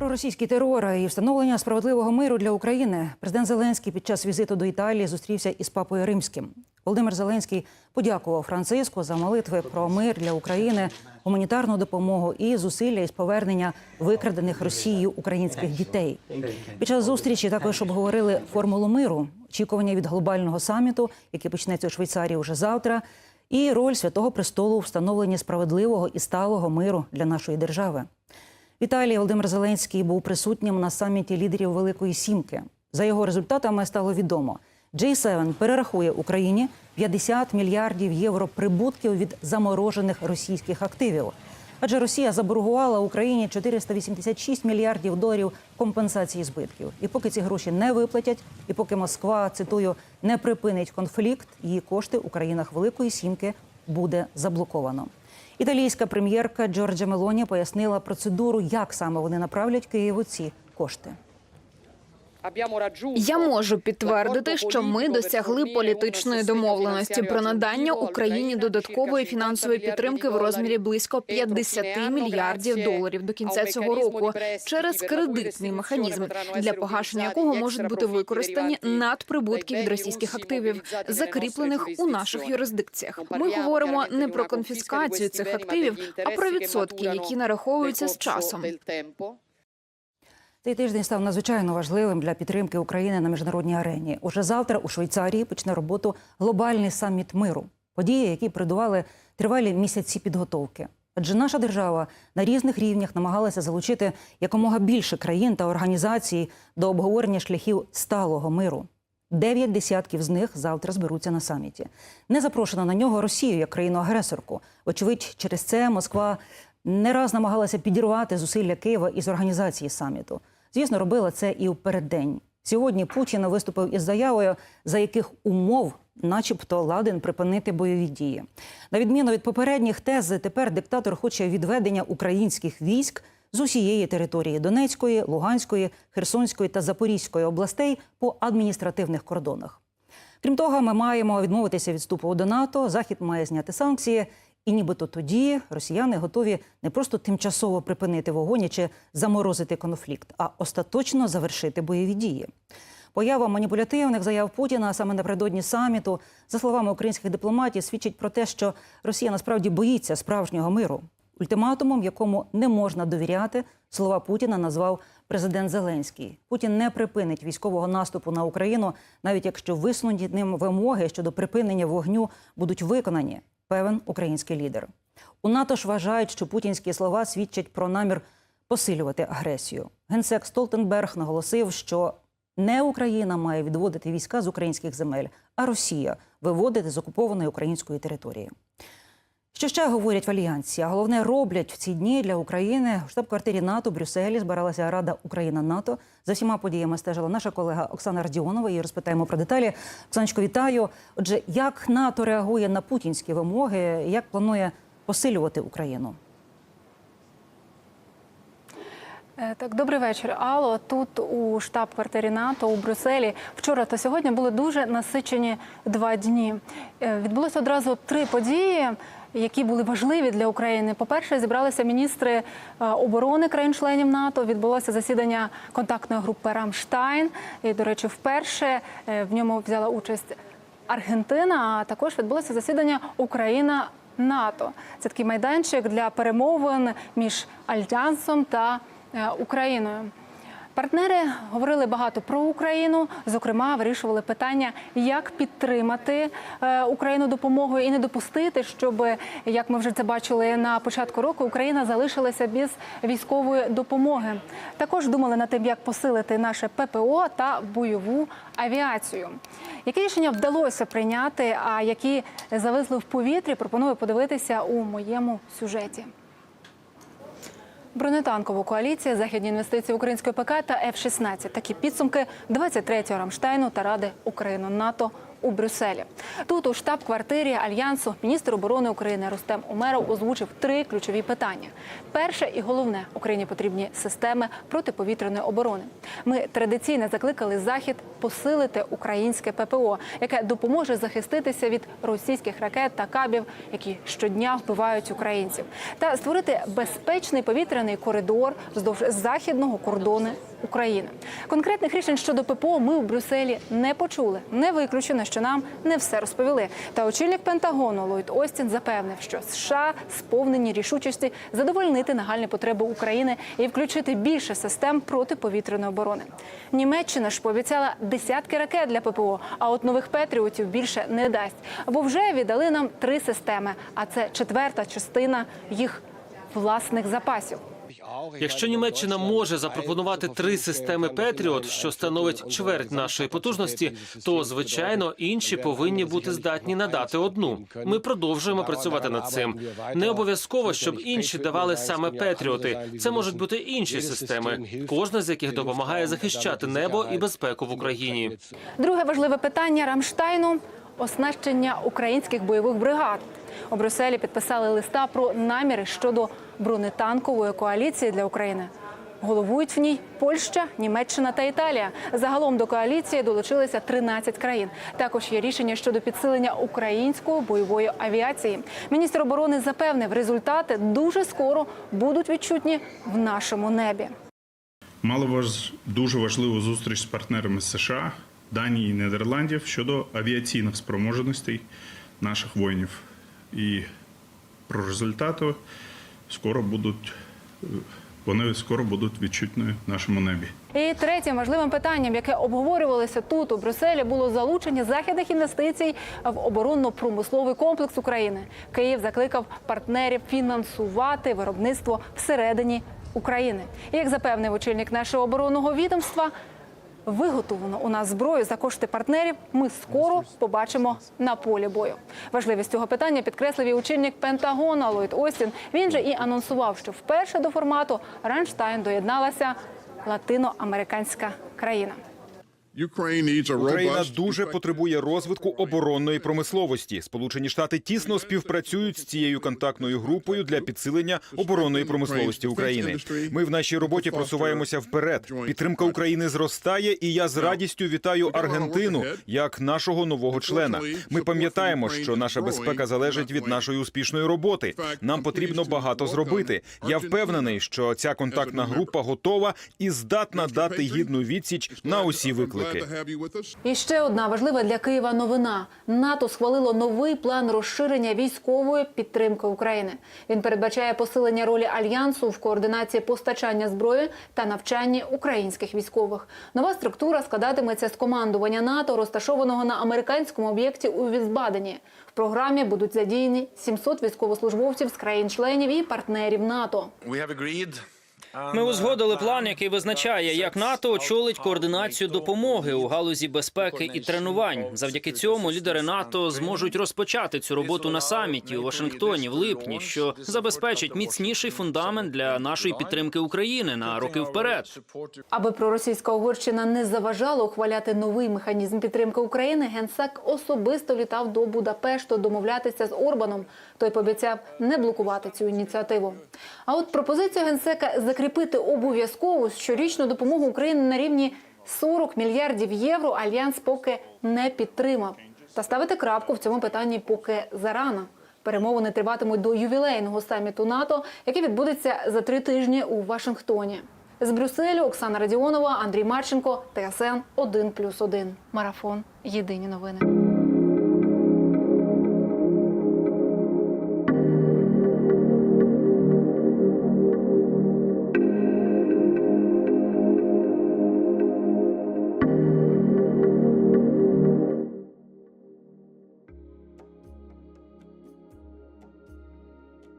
Про російський терор і встановлення справедливого миру для України президент Зеленський під час візиту до Італії зустрівся із папою Римським. Володимир Зеленський подякував Франциску за молитви про мир для України, гуманітарну допомогу і зусилля із повернення викрадених Росією українських дітей. Під час зустрічі також обговорили формулу миру, очікування від глобального саміту, який почнеться у Швейцарії вже завтра, і роль святого престолу у встановленні справедливого і сталого миру для нашої держави. В Італії Володимир Зеленський був присутнім на саміті лідерів Великої Сімки. За його результатами стало відомо. J7 перерахує Україні 50 мільярдів євро прибутків від заморожених російських активів. Адже Росія заборгувала Україні 486 мільярдів доларів компенсації збитків. І поки ці гроші не виплатять, і поки Москва цитую не припинить конфлікт, її кошти у країнах Великої Сімки буде заблоковано. Італійська прем'єрка Джорджа Мелоні пояснила процедуру, як саме вони направлять Києву ці кошти. Я можу підтвердити, що ми досягли політичної домовленості про надання Україні додаткової фінансової підтримки в розмірі близько 50 мільярдів доларів до кінця цього року через кредитний механізм, для погашення якого можуть бути використані надприбутки від російських активів, закріплених у наших юрисдикціях. Ми говоримо не про конфіскацію цих активів, а про відсотки, які нараховуються з часом. Цей тиждень став надзвичайно важливим для підтримки України на міжнародній арені. Уже завтра у Швейцарії почне роботу глобальний саміт миру. Події, які передували тривалі місяці підготовки. Адже наша держава на різних рівнях намагалася залучити якомога більше країн та організацій до обговорення шляхів сталого миру. Дев'ять десятків з них завтра зберуться на саміті. Не запрошено на нього Росію як країну-агресорку. Очевидь, через це Москва не раз намагалася підірвати зусилля Києва із організації саміту. Звісно, робила це і у переддень. Сьогодні Путін виступив із заявою, за яких умов, начебто, ладен припинити бойові дії. На відміну від попередніх тез, тепер диктатор хоче відведення українських військ з усієї території Донецької, Луганської, Херсонської та Запорізької областей по адміністративних кордонах. Крім того, ми маємо відмовитися від вступу до НАТО. Захід має зняти санкції. І нібито тоді росіяни готові не просто тимчасово припинити вогонь чи заморозити конфлікт, а остаточно завершити бойові дії. Поява маніпулятивних заяв Путіна саме напередодні саміту, за словами українських дипломатів, свідчить про те, що Росія насправді боїться справжнього миру. Ультиматумом, якому не можна довіряти, слова Путіна назвав президент Зеленський. Путін не припинить військового наступу на Україну, навіть якщо висунуті ним вимоги щодо припинення вогню будуть виконані певен український лідер. У НАТО ж вважають, що путінські слова свідчать про намір посилювати агресію. Генсек Столтенберг наголосив, що не Україна має відводити війська з українських земель, а Росія виводити з окупованої української території. Що ще говорять в альянсі? А головне роблять в ці дні для України в штаб-квартирі НАТО в Брюсселі збиралася Рада Україна НАТО. За всіма подіями стежила наша колега Оксана Радіонова. Її розпитаємо про деталі. Оксаночко, вітаю. Отже, як НАТО реагує на путінські вимоги? Як планує посилювати Україну? Так, добрий вечір. Алло, тут у штаб-квартирі НАТО у Брюсселі вчора та сьогодні були дуже насичені два дні. Е, Відбулося одразу три події. Які були важливі для України. По-перше, зібралися міністри е, оборони країн-членів НАТО. Відбулося засідання контактної групи Рамштайн. І, до речі, вперше е, в ньому взяла участь Аргентина. А також відбулося засідання Україна НАТО. Це такий майданчик для перемовин між Альянсом та е, Україною. Партнери говорили багато про Україну. Зокрема, вирішували питання, як підтримати е, Україну допомогою і не допустити, щоб, як ми вже це бачили на початку року, Україна залишилася без військової допомоги. Також думали над тим, як посилити наше ППО та бойову авіацію. Які рішення вдалося прийняти, а які зависли в повітрі, пропоную подивитися у моєму сюжеті. Бронетанкова коаліція, західні інвестиції української ПК та F-16. Такі підсумки 23-го Рамштайну та Ради Україну НАТО у Брюсселі. Тут у штаб-квартирі альянсу міністр оборони України Рустем Умеров озвучив три ключові питання. Перше і головне Україні потрібні системи протиповітряної оборони. Ми традиційно закликали захід посилити українське ППО, яке допоможе захиститися від російських ракет та кабів, які щодня вбивають українців, та створити безпечний повітряний коридор вздовж західного кордону України. Конкретних рішень щодо ППО ми у Брюсселі не почули. Не виключено, що нам не все розповіли. Та очільник Пентагону Ллойд Остін запевнив, що США сповнені рішучості задовольнити нагальні потреби України і включити більше систем протиповітряної оборони. Німеччина ж пообіцяла десятки ракет для ППО, а от нових петріотів більше не дасть. Бо вже віддали нам три системи, а це четверта частина їх власних запасів. Якщо Німеччина може запропонувати три системи Петріот, що становить чверть нашої потужності, то звичайно інші повинні бути здатні надати одну. Ми продовжуємо працювати над цим. Не обов'язково, щоб інші давали саме Петріоти. Це можуть бути інші системи, кожна з яких допомагає захищати небо і безпеку в Україні. Друге важливе питання Рамштайну оснащення українських бойових бригад. У Брюсселі підписали листа про наміри щодо бронетанкової коаліції для України. Головують в ній Польща, Німеччина та Італія. Загалом до коаліції долучилися 13 країн. Також є рішення щодо підсилення української бойової авіації. Міністр оборони запевнив, результати дуже скоро будуть відчутні в нашому небі. Мали важ... дуже важливу зустріч з партнерами США, Данії і Нідерландів щодо авіаційних спроможностей наших воїнів. І про результати скоро будуть вони скоро будуть відчутні в нашому небі. І третім важливим питанням, яке обговорювалося тут у Брюсселі, було залучення західних інвестицій в оборонно-промисловий комплекс України. Київ закликав партнерів фінансувати виробництво всередині України. Як запевнив очільник нашого оборонного відомства. Виготовлено у нас зброю за кошти партнерів. Ми скоро побачимо на полі бою. Важливість цього питання підкреслив і очільник Пентагона Ллойд Остін. Він же і анонсував, що вперше до формату Ранштайн доєдналася латиноамериканська країна. Україна дуже потребує розвитку оборонної промисловості. Сполучені Штати тісно співпрацюють з цією контактною групою для підсилення оборонної промисловості України. Ми в нашій роботі просуваємося вперед. Підтримка України зростає, і я з радістю вітаю Аргентину як нашого нового члена. Ми пам'ятаємо, що наша безпека залежить від нашої успішної роботи. Нам потрібно багато зробити. Я впевнений, що ця контактна група готова і здатна дати гідну відсіч на усі виклики. І ще одна важлива для Києва новина: НАТО схвалило новий план розширення військової підтримки України. Він передбачає посилення ролі альянсу в координації постачання зброї та навчанні українських військових. Нова структура складатиметься з командування НАТО, розташованого на американському об'єкті у Візбадені. В програмі будуть задіяні 700 військовослужбовців з країн-членів і партнерів НАТО. Ми узгодили план, який визначає, як НАТО очолить координацію допомоги у галузі безпеки і тренувань. Завдяки цьому лідери НАТО зможуть розпочати цю роботу на саміті у Вашингтоні в липні, що забезпечить міцніший фундамент для нашої підтримки України на роки вперед. Аби проросійська Угорщина не заважала ухваляти новий механізм підтримки України, генсек особисто літав до Будапешту домовлятися з Орбаном. Той пообіцяв не блокувати цю ініціативу. А от пропозиція генсека закріпити обов'язкову щорічну допомогу Україні на рівні 40 мільярдів євро альянс поки не підтримав. Та ставити крапку в цьому питанні поки зарано. Перемовини триватимуть до ювілейного саміту НАТО, який відбудеться за три тижні у Вашингтоні. З Брюсселю Оксана Радіонова, Андрій Марченко, ТСН 1+,1. Марафон. Єдині новини.